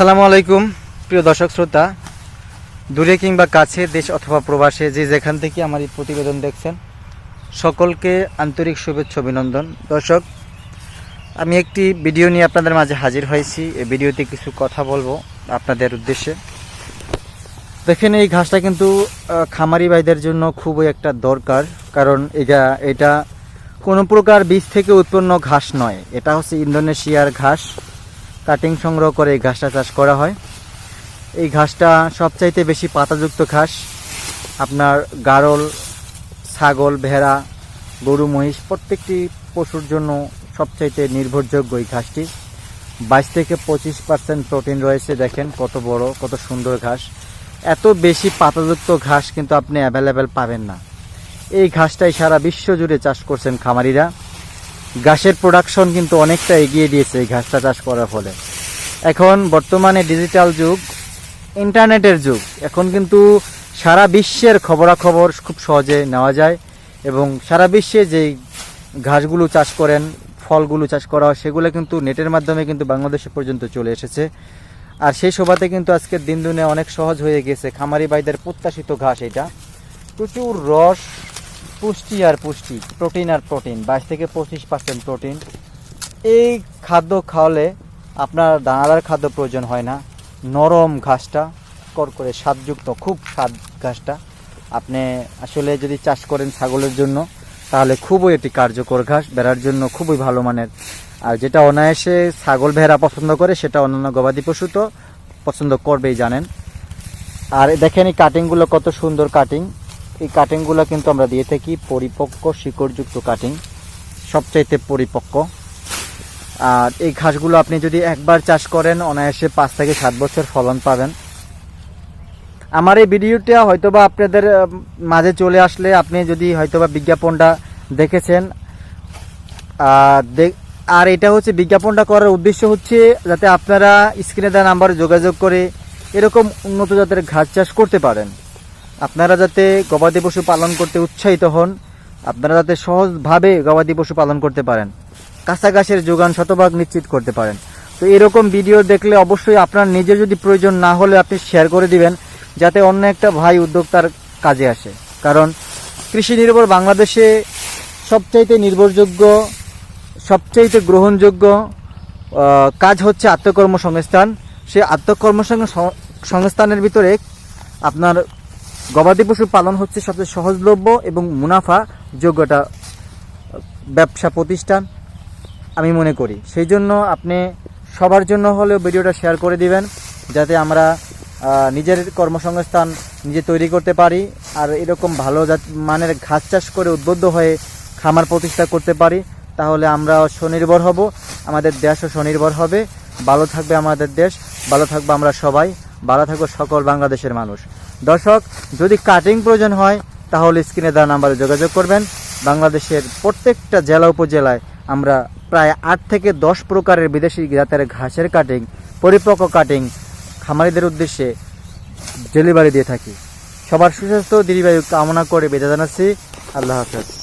আসসালামু আলাইকুম, প্রিয় দর্শক শ্রোতা। দূরে কিংবা কাছে, দেশ অথবা প্রবাসে, যে যেখান থেকে আমার এই প্রতিবেদন দেখছেন, সকলকে আন্তরিক শুভেচ্ছা, অভিনন্দন। দর্শক, আমি একটি ভিডিও নিয়ে আপনাদের মাঝে হাজির হয়েছি। এই ভিডিওতে কিছু কথা বলব আপনাদের উদ্দেশ্যে। দেখেন, এই ঘাসটা কিন্তু খামারি ভাইদের জন্য খুবই একটা দরকার। কারণ এটা এটা কোনো প্রকার বীজ থেকে উৎপন্ন ঘাস নয়। এটা হচ্ছে ইন্দোনেশিয়ার ঘাস। কাটিং সংগ্রহ করে এই ঘাসটা চাষ করা হয়। এই ঘাসটা সবচাইতে বেশি পাতাযুক্ত ঘাস। আপনার গারল, ছাগল, ভেড়া, গরু, মহিষ প্রত্যেকটি পশুর জন্য সবচাইতে নির্ভরযোগ্য এই ঘাসটি। বাইশ থেকে পঁচিশ পার্সেন্ট প্রোটিন রয়েছে, দেখেন কত বড়, কত সুন্দর ঘাস। এত বেশি পাতাযুক্ত ঘাস কিন্তু আপনি অ্যাভেলেবেল পাবেন না। এই ঘাসটাই সারা বিশ্ব জুড়ে চাষ করছেন খামারিরা। ঘাসের প্রোডাকশন কিন্তু অনেকটা এগিয়ে দিয়েছে এই ঘাসটা চাষ করার ফলে। এখন বর্তমানে ডিজিটাল যুগ ইন্টারনেটের যুগ। এখন কিন্তু সারা বিশ্বের খবরাখবর খুব সহজে নেওয়া যায় এবং সারা বিশ্বে যে ঘাসগুলো চাষ করেন, ফলগুলো চাষ করা হয়, সেগুলো কিন্তু নেটের মাধ্যমে কিন্তু বাংলাদেশে পর্যন্ত চলে এসেছে। আর সেই শোভাতে কিন্তু আজকের দিন দিনে অনেক সহজ হয়ে গেছে। খামারি ভাইদের প্রত্যাশিত ঘাস এটা। প্রচুর রস পুষ্টি আর পুষ্টি, প্রোটিন আর প্রোটিন, বাইশ থেকে পঁচিশ পার্সেন্ট প্রোটিন। এই খাদ্য খাওয়ালে আপনার দানাদার খাদ্য প্রয়োজন হয় না। নরম ঘাসটা করকরে স্বাদযুক্ত, খুব স্বাদ ঘাসটা। আপনি আসলে যদি চাষ করেন ছাগলের জন্য, তাহলে খুবই এটি কার্যকর ঘাস, বেড়ার জন্য খুবই ভালো মানের। আর যেটা অনায়াসে ছাগল ভেড়া পছন্দ করে, সেটা অন্যান্য গবাদি পশু তো পছন্দ করবেই জানেন। আর দেখেন এই কাটিংগুলো কত সুন্দর কাটিং এই কাটিংগুলো কিন্তু আমরা দিয়ে থাকি পরিপক্ক, শিকড়যুক্ত কাটিং সবচাইতে পরিপক্ক। আর এই ঘাসগুলো আপনি যদি একবার চাষ করেন, অনায়াসে পাঁচ থেকে সাত বছর ফলন পাবেন। আমার এই ভিডিওটা হয়তোবা আপনাদের মাঝে চলে আসলে আপনি যদি হয়তোবা বিজ্ঞাপনটা দেখেছেন। আর এটা হচ্ছে বিজ্ঞাপনটা করার উদ্দেশ্য হচ্ছে যাতে আপনারা স্ক্রিনে দেওয়া নাম্বারে যোগাযোগ করে এরকম উন্নত জাতের ঘাস চাষ করতে পারেন। আপনারা যাতে গবাদি পশু পালন করতে উৎসাহিত হন, আপনারা যাতে সহজভাবে গবাদি পশু পালন করতে পারেন, কাঁচা ঘাসের যোগান শতভাগ নিশ্চিত করতে পারেন। তো এরকম ভিডিও দেখলে অবশ্যই আপনার নিজের যদি প্রয়োজন না হলে আপনি শেয়ার করে দিবেন, যাতে অন্য একটা ভাই উদ্যোক্তার কাজে আসে। কারণ কৃষি নির্ভর বাংলাদেশে সবচাইতে নির্ভরযোগ্য, সবচাইতে গ্রহণযোগ্য কাজ হচ্ছে আত্মকর্মসংস্থান। সেই আত্মকর্মসংস্থান সংস্থানের ভিতরে আপনার গবাদি পশু পালন হচ্ছে সবচেয়ে সহজলভ্য এবং মুনাফা যোগ্যটা ব্যবসা প্রতিষ্ঠান আমি মনে করি। সেই জন্য আপনি সবার জন্য হলেও ভিডিওটা শেয়ার করে দিবেন, যাতে আমরা নিজের কর্মসংস্থান নিজে তৈরি করতে পারি আর এরকম ভালো মানের ঘাস চাষ করে উদ্বুদ্ধ হয়ে খামার প্রতিষ্ঠা করতে পারি। তাহলে আমরা স্বনির্ভর হব, আমাদের দেশও স্বনির্ভর হবে। ভালো থাকবে আমাদের দেশ, ভালো থাকবে আমরা সবাই। ভালো থাকবে সকল বাংলাদেশের মানুষ। দর্শক, যদি কাটিং প্রয়োজন হয়, তাহলে স্ক্রিনে দেওয়া নাম্বারে যোগাযোগ করবেন। বাংলাদেশের প্রত্যেকটা জেলা উপজেলায় আমরা প্রায় আট থেকে দশ প্রকারের বিদেশি জাতের ঘাসের কাটিং পরিপক্ক কাটিং খামারিদের উদ্দেশ্যে ডেলিভারি দিয়ে থাকি। সবার সুস্বাস্থ্য, দীর্ঘায়ু কামনা করে বেঁধে জানাচ্ছি। আল্লাহ হাফেজ।